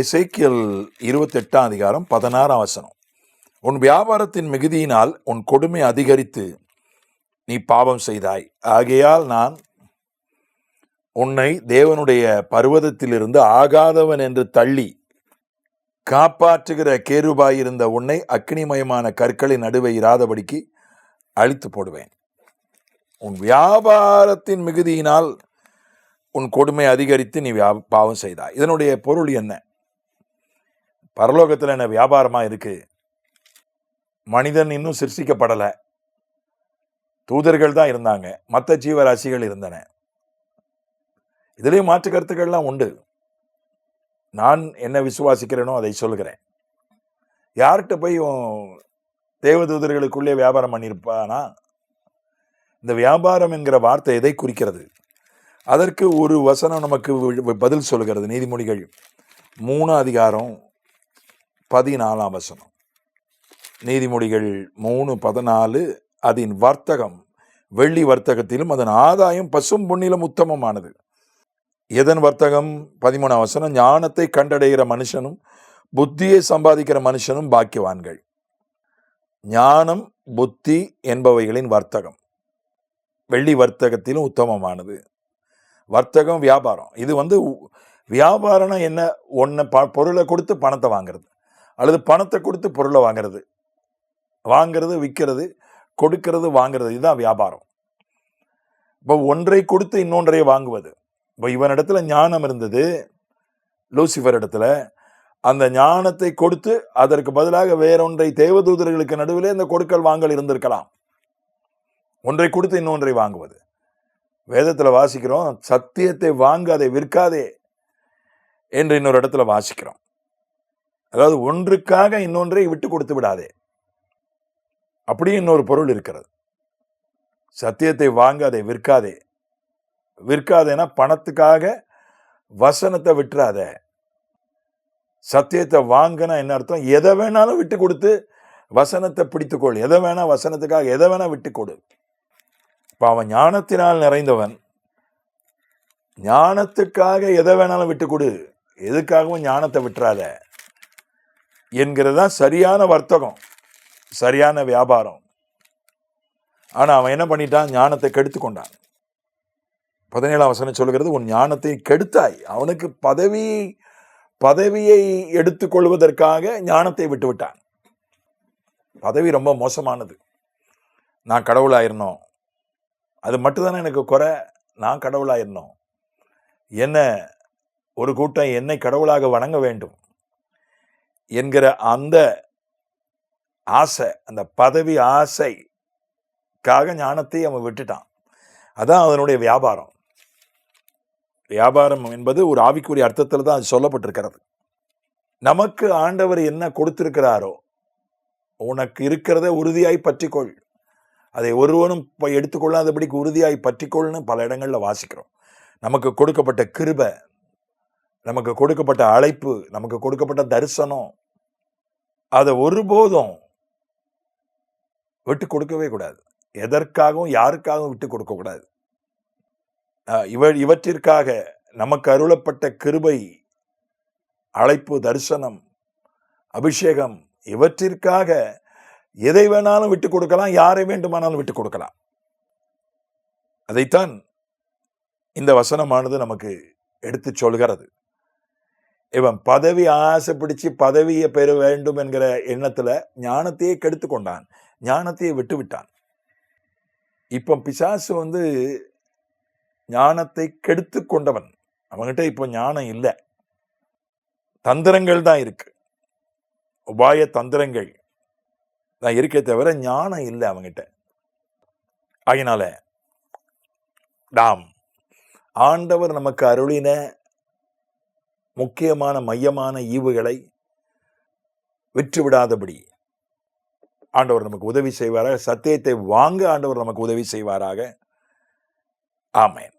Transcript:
எசேக்கியல் இருபத்தெட்டாம் அதிகாரம் பதினாறாம் வசனம். உன் வியாபாரத்தின் மிகுதியினால் உன் கொடுமை அதிகரித்து நீ பாவம் செய்தாய். ஆகையால் நான் உன்னை தேவனுடைய பர்வதத்திலிருந்து ஆகாதவன் என்று தள்ளி காப்பாற்றுகிற கேருபாயிருந்த உன்னை அக்னிமயமான கற்களின் நடுவே இராதபடிக்கு அழித்து போடுவேன். உன் வியாபாரத்தின் மிகுதியினால் உன் கொடுமை அதிகரித்து நீ வியா பாவம் செய்தாய். இதனுடைய பொருள் என்ன? பரலோகத்தில் என்ன வியாபாரமாக இருக்குது மனிதன் இன்னும் சிருஷ்டிக்கப்படலை. தூதர்கள் தான் இருந்தாங்க. மற்ற ஜீவராசிகள் இருந்தன. இதுலேயும் மாற்று கருத்துக்கள்லாம் உண்டு. நான் என்ன விசுவாசிக்கிறேனோ அதை சொல்கிறேன் யார்கிட்ட போய் தேவதூதர்களுக்குள்ளே வியாபாரம் பண்ணியிருப்பானா? இந்த வியாபாரம் என்கிற வார்த்தை எதை குறிக்கிறது? அதற்கு ஒரு வசனம் நமக்கு பதில் சொல்கிறது நீதிமொழிகள் மூணு அதிகாரம் பதினாலாம் வசனம். நீதிமொழிகள் மூணு பதினாலு அதன் வர்த்தகம். வெள்ளி வர்த்தகத்திலும் அதன் ஆதாயம் பசும் பொன்னிலும் உத்தமமானது. எதன் வர்த்தகம்? பதிமூணாம் வசனம் ஞானத்தை கண்டடைகிற மனுஷனும் புத்தியை சம்பாதிக்கிற மனுஷனும் பாக்கியவான்கள். ஞானம் புத்தி என்பவைகளின் வர்த்தகம். வெள்ளி வர்த்தகத்திலும் உத்தமமானது. வர்த்தகம் வியாபாரம். இது வந்து வியாபாரம்னா என்ன? ஒன்றை ப பொருளை கொடுத்து பணத்தை வாங்குறது. அல்லது பணத்தை கொடுத்து பொருளை வாங்குறது. வாங்கிறது விற்கிறது கொடுக்கிறது வாங்கிறது. இதுதான் வியாபாரம். இப்போ ஒன்றை கொடுத்து இன்னொன்றையை வாங்குவது. இப்போ இவனிடத்துல ஞானம் இருந்தது. லூசிஃபர் இடத்துல. அந்த ஞானத்தை கொடுத்து அதற்கு பதிலாக வேறொன்றை தேவதூதர்களுக்கு நடுவிலே இந்த கொடுக்கல் வாங்கல் இருந்திருக்கலாம். ஒன்றை கொடுத்து இன்னொன்றை வாங்குவது. வேதத்தில் வாசிக்கிறோம் சத்தியத்தை வாங்காதே விற்காதே என்று இன்னொரு இடத்துல வாசிக்கிறோம். அதாவது ஒன்றுக்காக இன்னொன்றை விட்டு கொடுத்து விடாதே. அப்படி இன்னொரு பொருள் இருக்கிறது. சத்தியத்தை வாங்காதே விற்காதே. விற்காதேனா பணத்துக்காக வசனத்தை விட்டுறாத. சத்தியத்தை வாங்கினா என்ன அர்த்தம்? எதை வேணாலும் விட்டு கொடுத்து வசனத்தை பிடித்துக்கொள் எதை வேணா வசனத்துக்காக எதை வேணா விட்டு கொடு. இப்போ அவன் ஞானத்தினால் நிறைந்தவன். ஞானத்துக்காக எதை வேணாலும் விட்டு கொடு. எதுக்காகவும் ஞானத்தை விட்டுறாத. என்கிறதா சரியான வர்த்தகம் சரியான வியாபாரம். ஆனா அவன் என்ன பண்ணிட்டான்? ஞானத்தை கெடுத்து கொண்டான். பதினேழாம் வசனம் சொல்கிறது உன் ஞானத்தை கெடுத்தாய். அவனுக்கு பதவி பதவியை எடுத்துக்கொள்வதற்காக ஞானத்தை விட்டுவிட்டான். பதவி ரொம்ப மோசமானது. நான் கடவுளாயிருந்தோம். அது மட்டும்தானே எனக்கு குறை? நான் கடவுளாயிருந்தோம். என்ன ஒரு கூட்டம் என்னை கடவுளாக வணங்க வேண்டும். என்கிற அந்த ஆசை அந்த பதவி ஆசைக்காக ஞானத்தை அவன் விட்டுட்டான். அதான் அதனுடைய வியாபாரம். வியாபாரம் என்பது ஒரு ஆவிக்குரிய அர்த்தத்தில் தான் அது சொல்லப்பட்டிருக்கிறது. நமக்கு ஆண்டவர் என்ன கொடுத்திருக்கிறாரோ உனக்கு இருக்கிறத உறுதியாய் பற்றிக்கொள். அதை ஒருவனும் இப்போ எடுத்துக்கொள்ளாதபடிக்கு உறுதியாய் பற்றிக்கொள்னு பல இடங்களில் வாசிக்கிறோம். நமக்கு கொடுக்கப்பட்ட கிருபை நமக்கு கொடுக்கப்பட்ட அழைப்பு நமக்கு கொடுக்கப்பட்ட தரிசனம் அதை ஒருபோதும் விட்டு கொடுக்கவே கூடாது. எதற்காகவும் யாருக்காகவும் விட்டு கொடுக்கக்கூடாது இவ இவற்றிற்காக நமக்கு அருளப்பட்ட கிருபை அழைப்பு தரிசனம் அபிஷேகம் இவற்றிற்காக எதை வேணாலும் விட்டு கொடுக்கலாம் யாரை வேண்டுமானாலும் விட்டு கொடுக்கலாம். அதைத்தான் இந்த வசனமானது நமக்கு எடுத்து சொல்கிறது. இவன் பதவி ஆசை பிடிச்சு பதவியை பெற வேண்டும் என்கிற எண்ணத்துல ஞானத்தையே கெடுத்து கொண்டான். ஞானத்தையே விட்டு விட்டான் இப்போ பிசாசு வந்து ஞானத்தை கெடுத்து கொண்டவன். அவன்கிட்ட இப்போ ஞானம் இல்லை. தந்திரங்கள் தான் இருக்கு. உபாய தந்திரங்கள் தான் இருக்கே தவிர ஞானம் இல்லை அவங்கிட்ட ஆகினால நாம் ஆண்டவர் நமக்கு அருளின முக்கியமான மையமான ஈவுகளை விற்று விடாதபடி ஆண்டவர் நமக்கு உதவி செய்வாராக சத்தியத்தை வாங்க ஆண்டவர் நமக்கு உதவி செய்வாராக. ஆமேன்.